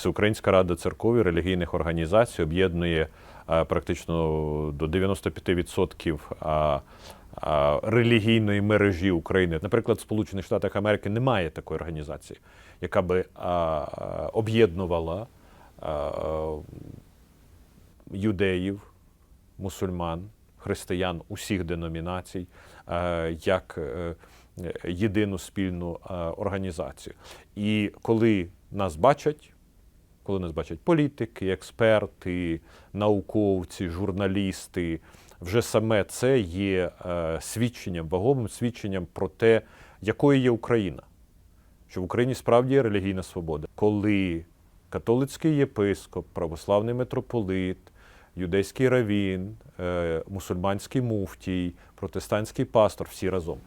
Всеукраїнська рада церков і релігійних організацій об'єднує е, практично до 95% а, а, релігійної мережі України. Наприклад, в Сполучених Штатах Америки немає такої організації, яка би об'єднувала юдеїв, мусульман, християн усіх деномінацій е, як е, єдину спільну е, організацію. І коли нас бачать, коли нас бачать політики, експерти, науковці, журналісти, вже саме це є е, свідченням, вагомим свідченням про те, якою є Україна. Що в Україні справді є релігійна свобода. Коли католицький єпископ, православний митрополит, юдейський равін, е, мусульманський муфтій, протестантський пастор всі разом.